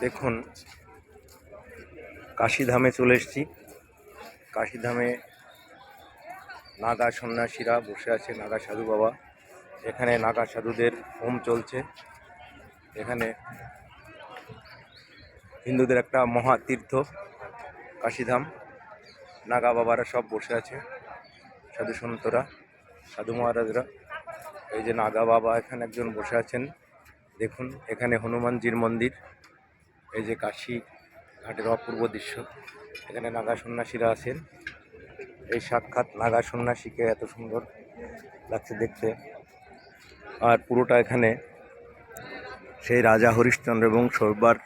দেখুন, কাশিধামে চলে এসেছি। কাশিধামে নাগা সন্ন্যাসীরা বসে আছে, নাগা সাধু বাবা। এখানে নাগা সাধুদের হোম চলছে। এখানে হিন্দুদের একটা মহাতীর্থ, কাশিধাম। নাগা বাবারা সব বসে আছে, সাধু সন্তরা, সাধু মহারাজরা। এই যে নাগা বাবা এখানে একজন বসে আছেন। দেখুন, এখানে হনুমানজির মন্দির। এই যে কাশী ঘাটের অপূর্ব দৃশ্য। এখানে নাগা সন্ন্যাসীরা আছেন। এই সাক্ষাৎ নাগা সন্ন্যাসীকে এত সুন্দর লাগছে দেখতে। আর পুরোটা এখানে সেই রাজা হরিশ্চন্দ্র এবং সরবার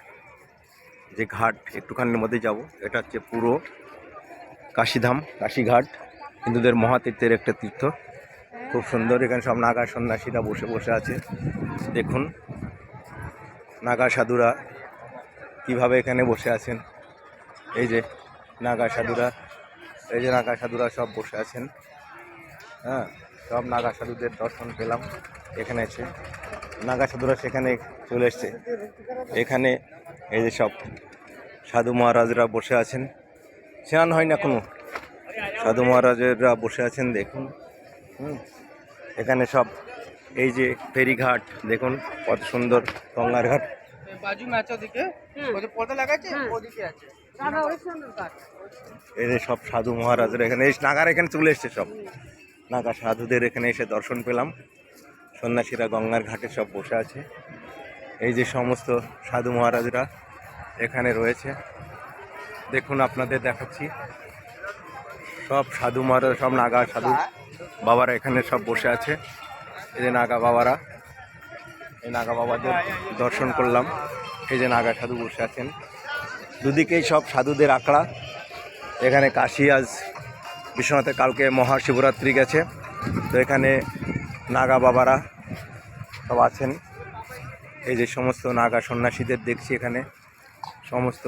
যে ঘাট, একটুখানির মধ্যে যাব, এটা হচ্ছে পুরো কাশীধাম কাশীঘাট হিন্দুদের মহাতীর্থের একটা তীর্থ। খুব সুন্দর, এখানে সব নাগা সন্ন্যাসীরা বসে বসে আছে। দেখুন, নাগা সাধুরা কীভাবে এখানে বসে আছেন? এই যে নাগা সাধুরা, এই যে নাগা সাধুরা সব বসে আছেন। হ্যাঁ সব নাগা সাধুদের দর্শন পেলাম এখানে এসে। নাগা সাধুরা সেখানে চলে এসছে। এখানে এই যে সব সাধু মহারাজরা বসে আছেন। স্নান হয় না কোনো? সাধু মহারাজেরা বসে আছেন, দেখুন। হুম, এখানে সব এই যে ফেরিঘাট, দেখুন কত সুন্দর গঙ্গার ঘাট। বাজু ম্যাচ ওদিকে ওই যে পর্দা লাগাচ্ছে ওদিকে আছে। যে সব সাধু মহারাজরা এখানে এসে নাগার এখানে চলে এসছে সব। নাগা সাধুদের এখানে এসে দর্শন পেলাম। সন্ন্যাসীরা গঙ্গার ঘাটে সব বসে আছে। এই যে সমস্ত সাধু মহারাজরা এখানে রয়েছে। দেখুন আপনাদের দেখাচ্ছি। সব সাধু মহারাজ সব নাগা সাধু বাবারা এখানে সব বসে আছে। এই যে নাগা বাবারা। এই নাগা বাবাদের দর্শন করলাম। এই যে নাগা সাধু বসে আছেন। দুদিকেই সব সাধুদের আঁকড়া। এখানে কাশি আজ বিশ্বনাথে কালকে মহাশিবরাত্রি গেছে। তো এখানে নাগা বাবারা সব আছেন। এই যে সমস্ত নাগা সন্ন্যাসীদের দেখছি এখানে। সমস্ত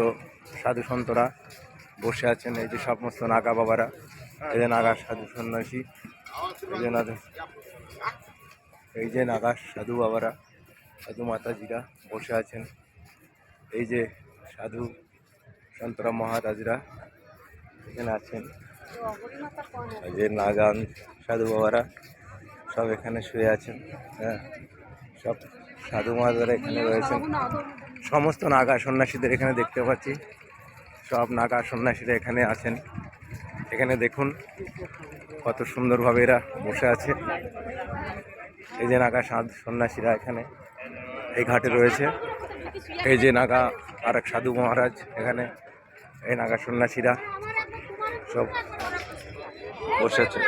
সাধু সন্তরা বসে আছেন। এই যে সমস্ত নাগা বাবারা। এই যে নাগা সাধু সন্ন্যাসী। এই যে এই যে নাগা সাধু বাবারা। সাধু মাতাজিরা বসে আছেন। এই যে সাধু সন্তরা মহারাজরা এখানে আছেন। যে নাগান সাধু বাবারা সব এখানে শুয়ে আছেন। হ্যাঁ সব সাধু মহারাজরা এখানে রয়েছেন। সমস্ত নাগা সন্ন্যাসীদের এখানে দেখতে পাচ্ছি। সব নাগা সন্ন্যাসীরা এখানে আছেন। এখানে দেখুন কত সুন্দরভাবে এরা বসে আছে। এই যে নাগা সাধু সন্ন্যাসীরা এখানে এই ঘাটে রয়েছে। এই যে নাগা, আর এক সাধু মহারাজ এখানে। এই নাগা সন্ন্যাসীরা সব বসেছে